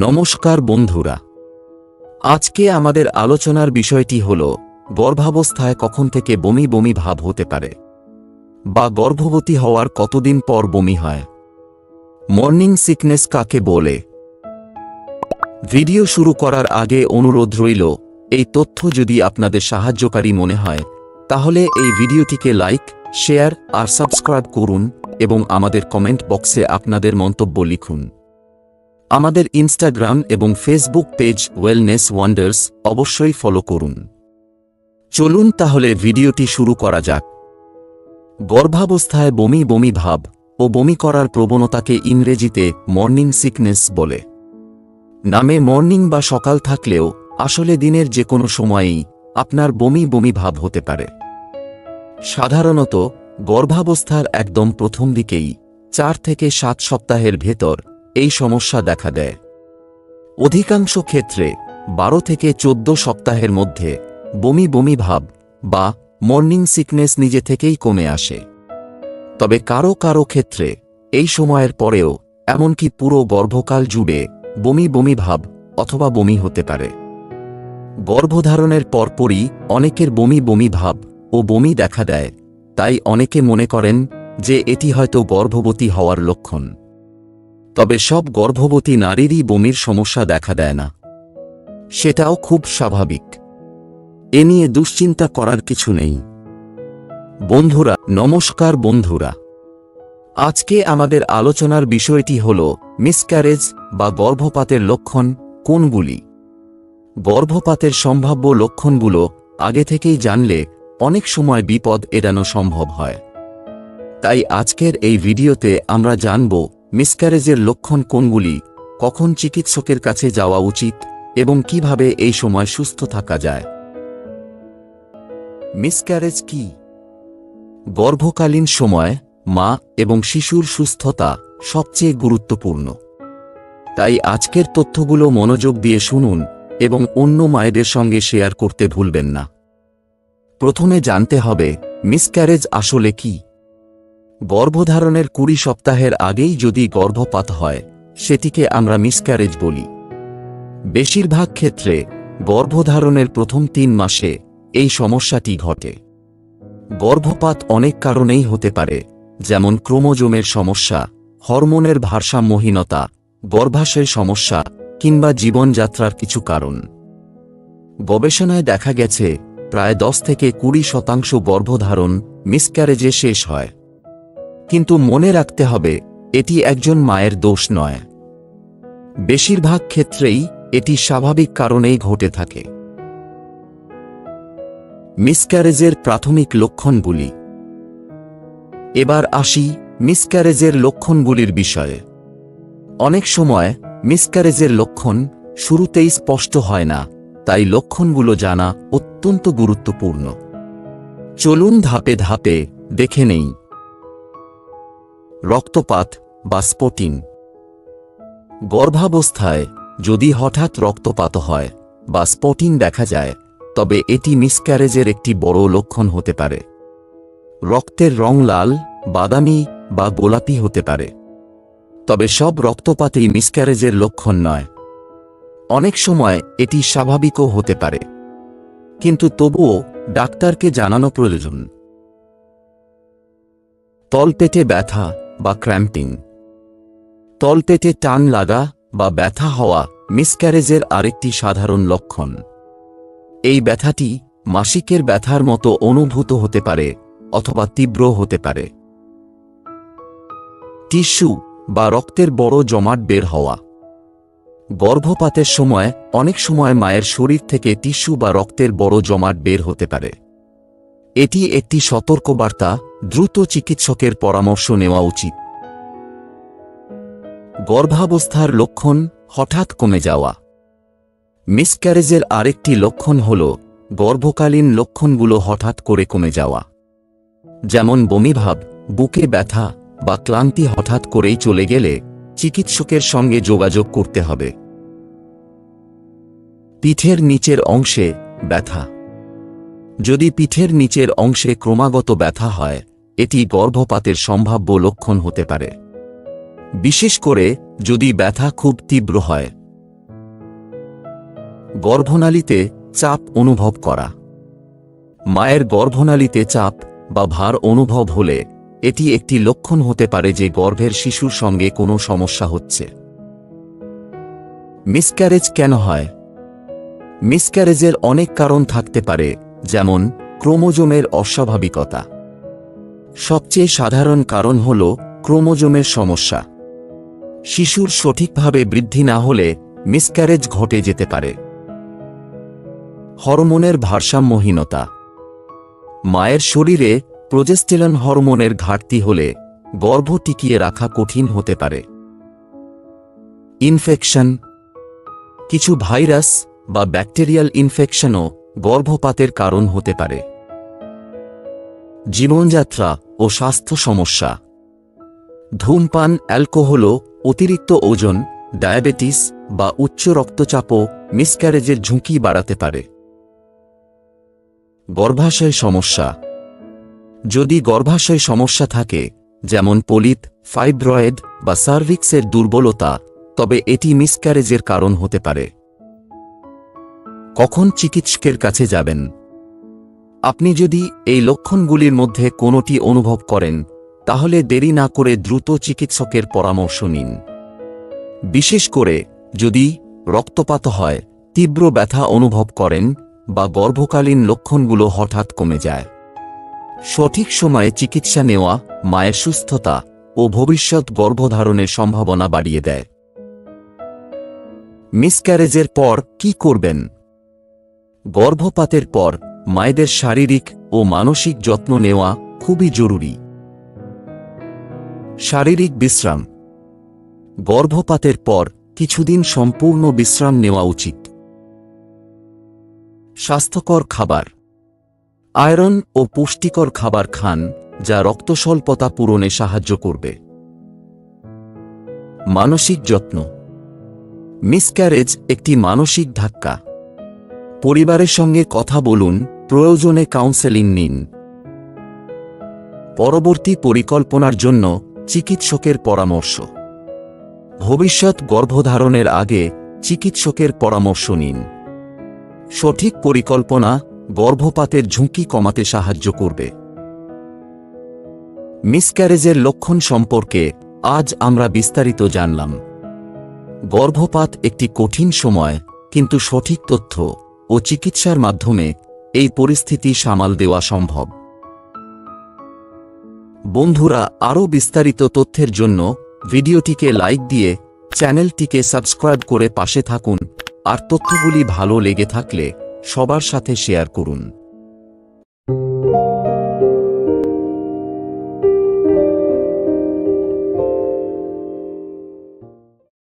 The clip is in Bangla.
নমস্কার বন্ধুরা। আজকে আমাদের আলোচনার বিষয়টি হল, গর্ভাবস্থায় কখন থেকে বমি বমি ভাব হতে পারে? বা গর্ভবতী হওয়ার কতদিন পর বমি হয়? মর্নিং সিকনেস কাকে বলে? ভিডিও শুরু করার আগে অনুরোধ রইল, এই তথ্য যদি আপনাদের সাহায্যকারী মনে হয়, তাহলে এই ভিডিওটিকে লাইক, শেয়ার আর সাবস্ক্রাইব করুন এবং আমাদের কমেন্ট বক্সে আপনাদের মন্তব্য লিখুন। আমাদের ইনস্টাগ্রাম এবং ফেসবুক পেজ ওয়েলনেস ওয়ান্ডার্স অবশ্যই ফলো করুন। চলুন তাহলে ভিডিওটি শুরু করা যাক। গর্ভাবস্থায় বমি বমি ভাব ও বমি করার প্রবণতাকে ইংরেজিতে মর্নিং সিকনেস বলে। নামে মর্নিং বা সকাল থাকলেও আসলে দিনের যে কোনো সময়েই আপনার বমি বমি ভাব হতে পারে। সাধারণত গর্ভাবস্থার একদম প্রথম দিকেই চার থেকে সাত সপ্তাহের ভেতর এই সমস্যা দেখা দেয়। অধিকাংশ ক্ষেত্রে বারো থেকে চোদ্দ সপ্তাহের মধ্যে বমি বমি ভাব বা মর্নিং সিকনেস নিজে থেকেই কমে আসে। তবে কারও কারও ক্ষেত্রে এই সময়ের পরেও এমনকি পুরো গর্ভকাল জুড়ে বমি বমি ভাব অথবা বমি হতে পারে। গর্ভধারণের পরপরই অনেকের বমি বমি ভাব ও বমি দেখা দেয়, তাই অনেকে মনে করেন যে এটি হয়তো গর্ভবতী হওয়ার লক্ষণ। তবে সব গর্ভবতী নারীরই বমির সমস্যা দেখা দেয় না। সেটাও খুব স্বাভাবিক। এ নিয়ে দুশ্চিন্তা করার কিছু নেই। বন্ধুরা, নমস্কার বন্ধুরা। আজকে আমাদের আলোচনার বিষয়টি হল মিসক্যারেজ বা গর্ভপাতের লক্ষণ কোনগুলি? গর্ভপাতের সম্ভাব্য লক্ষণগুলো আগে থেকেই জানলে অনেক সময় বিপদ এড়ানো সম্ভব হয়। তাই আজকের এই ভিডিওতে আমরা জানব মিসক্যারেজের লক্ষণ কোনগুলি? কখন চিকিৎসকের কাছে যাওয়া উচিত? এবং কীভাবে এই সময় সুস্থ থাকা যায়? মিসক্যারেজ কি? গর্ভকালীন সময়, মা এবং শিশুর সুস্থতা সবচেয়ে গুরুত্বপূর্ণ। তাই আজকের তথ্যগুলো মনোযোগ দিয়ে শুনুন এবং অন্য মায়েদের সঙ্গে শেয়ার করতে ভুলবেন না। প্রথমে জানতে হবে, মিসক্যারেজ আসলে কি? গর্ভধারণের কুড়ি সপ্তাহের আগেই যদি গর্ভপাত হয়, সেটিকে আমরা মিসক্যারেজ বলি। বেশিরভাগ ক্ষেত্রে গর্ভধারণের প্রথম তিন মাসে এই সমস্যাটি ঘটে। গর্ভপাত অনেক কারণেই হতে পারে, যেমন ক্রোমোজোমের সমস্যা, হরমোনের ভারসাম্যহীনতা, গর্ভাশয়ের সমস্যা, কিংবা জীবনযাত্রার কিছু কারণ। গবেষণায় দেখা গেছে, প্রায় দশ থেকে কুড়ি শতাংশ গর্ভধারণ মিসক্যারেজে শেষ হয়। কিন্তু মনে রাখতে হবে, এটি একজন মায়ের দোষ নয়। বেশিরভাগ ক্ষেত্রেই এটি স্বাভাবিক কারণেই ঘটে থাকে। মিসক্যারেজের প্রাথমিক লক্ষণগুলি। এবার আসি মিসক্যারেজের লক্ষণগুলির বিষয়ে। অনেক সময় মিসক্যারেজের লক্ষণ শুরুতেই স্পষ্ট হয় না, তাই লক্ষণগুলো জানা অত্যন্ত গুরুত্বপূর্ণ। চলুন ধাপে ধাপে দেখে নেই। রক্তপাত বা স্পটিং গর্ভাবস্থায় যদি হঠাৎ রক্তপাত হয় বা স্পটিং দেখা যায়, তবে এটি মিসক্যারেজের একটি বড় লক্ষণ হতে পারে। রক্তের রং লাল, বাদামি বা গোলাপি হতে পারে। তবে সব রক্তপাতেই মিসক্যারেজের লক্ষণ নয়। অনেক সময় এটি স্বাভাবিকও হতে পারে। কিন্তু তবুও ডাক্তারকে জানানো প্রয়োজন। তলপেটে ব্যথা বা ক্র্যাম্পিং তলপেটে টান লাগা বা ব্যথা হওয়া মিসক্যারেজের আরেকটি সাধারণ লক্ষণ। এই ব্যথাটি মাসিকের ব্যথার মতো অনুভূত হতে পারে অথবা তীব্র হতে পারে। টিস্যু বা রক্তের বড় জমাট বের হওয়া। গর্ভপাতের সময় অনেক সময় মায়ের শরীর থেকে টিস্যু বা রক্তের বড় জমাট বের হতে পারে। এটি একটি সতর্কবার্তা দ্রুত চিকিৎসকের পরামর্শ নেওয়া উচিত। গর্ভাবস্থার লক্ষণ হঠাৎ কমে যাওয়া। মিসক্যারেজের আরেকটি লক্ষণ হল, গর্ভকালীন লক্ষণগুলো হঠাৎ করে কমে যাওয়া। যেমন বমিভাব, বুকে ব্যথা বা ক্লান্তি হঠাৎ করেই চলে গেলে চিকিৎসকের সঙ্গে যোগাযোগ করতে হবে। পিঠের নিচের অংশে ব্যথা। যদি পিঠের নিচের অংশে ক্রমাগত ব্যথা হয় এটি গর্ভপাতের সম্ভাব্য লক্ষণ হতে পারে। বিশেষ করে যদি ব্যথা খুব তীব্র হয়। গর্ভনালীতে চাপ অনুভব করা। মায়ের গর্ভনালীতে চাপ বা ভার অনুভব হলে এটি একটি লক্ষণ হতে পারে যে গর্ভের শিশুর সঙ্গে কোনো সমস্যা হচ্ছে। মিসক্যারেজ কেন হয়? মিসক্যারেজের অনেক কারণ থাকতে পারে, যেমন ক্রোমোজোমের অস্বাভাবিকতা। সবচেয়ে সাধারণ কারণ হল ক্রোমোজোমের সমস্যা। শিশুর সঠিকভাবে বৃদ্ধি না হলে মিসক্যারেজ ঘটে যেতে পারে। হরমোনের ভারসাম্যহীনতা। মায়ের শরীরে প্রোজেস্টেলন হরমোনের ঘাটতি হলে গর্ভ টিকিয়ে রাখা কঠিন হতে পারে। ইনফেকশন। কিছু ভাইরাস বা ব্যাকটেরিয়াল ইনফেকশনও গর্ভপাতের কারণ হতে পারে। জীবনযাত্রা ও স্বাস্থ্য সমস্যা। ধূমপান, অ্যালকোহল অতিরিক্ত ওজন, ডায়াবেটিস বা উচ্চ রক্তচাপও মিসক্যারেজের ঝুঁকি বাড়াতে পারে। গর্ভাশয় সমস্যা। যদি গর্ভাশয় সমস্যা থাকে, যেমন পলিপ ফাইব্রয়েড বা সার্ভিক্সের দুর্বলতা, তবে এটি মিসক্যারেজের কারণ হতে পারে। কখন চিকিৎসকের কাছে যাবেন? আপনি যদি এই লক্ষণগুলির মধ্যে কোনোটি অনুভব করেন, তাহলে দেরি না করে দ্রুত চিকিৎসকের পরামর্শ নিন। বিশেষ করে যদি রক্তপাত হয়, তীব্র ব্যথা অনুভব করেন বা গর্ভকালীন লক্ষণগুলো হঠাৎ কমে যায়। সঠিক সময়ে চিকিৎসা নেওয়া মায়ের সুস্থতা ও ভবিষ্যৎ গর্ভধারণের সম্ভাবনা বাড়িয়ে দেয়। মিসক্যারেজের পর কি করবেন? গর্ভপাতের পর মায়েদের শারীরিক ও মানসিক যত্ন নেওয়া খুবই জরুরি। শারীরিক বিশ্রাম। গর্ভপাতের পর কিছুদিন সম্পূর্ণ বিশ্রাম নেওয়া উচিত। স্বাস্থ্যকর খাবার। আয়রন ও পুষ্টিকর খাবার খান, যা রক্তস্বল্পতা পূরণে সাহায্য করবে। মানসিক যত্ন। মিসক্যারেজ একটি মানসিক ধাক্কা। পরিবারের সঙ্গে কথা বলুন, প্রয়োজনে কাউন্সেলিং নিন। পরবর্তী পরিকল্পনার জন্য চিকিৎসকের পরামর্শ। ভবিষ্যৎ গর্ভধারণের আগে চিকিৎসকের পরামর্শ নিন। সঠিক পরিকল্পনা গর্ভপাতের ঝুঁকি কমাতে সাহায্য করবে। মিসক্যারেজের লক্ষণ সম্পর্কে আজ আমরা বিস্তারিত জানলাম। গর্ভপাত একটি কঠিন সময়, কিন্তু সঠিক তথ্য ও চিকিৎসার মাধ্যমে এই পরিস্থিতি সামাল দেওয়া সম্ভব। বন্ধুরা, আরও বিস্তারিত তথ্যের জন্য ভিডিওটিকে লাইক দিয়ে চ্যানেলটিকে সাবস্ক্রাইব করে পাশে থাকুন, আর তথ্যগুলি ভালো লেগে থাকলে সবার সাথে শেয়ার করুন।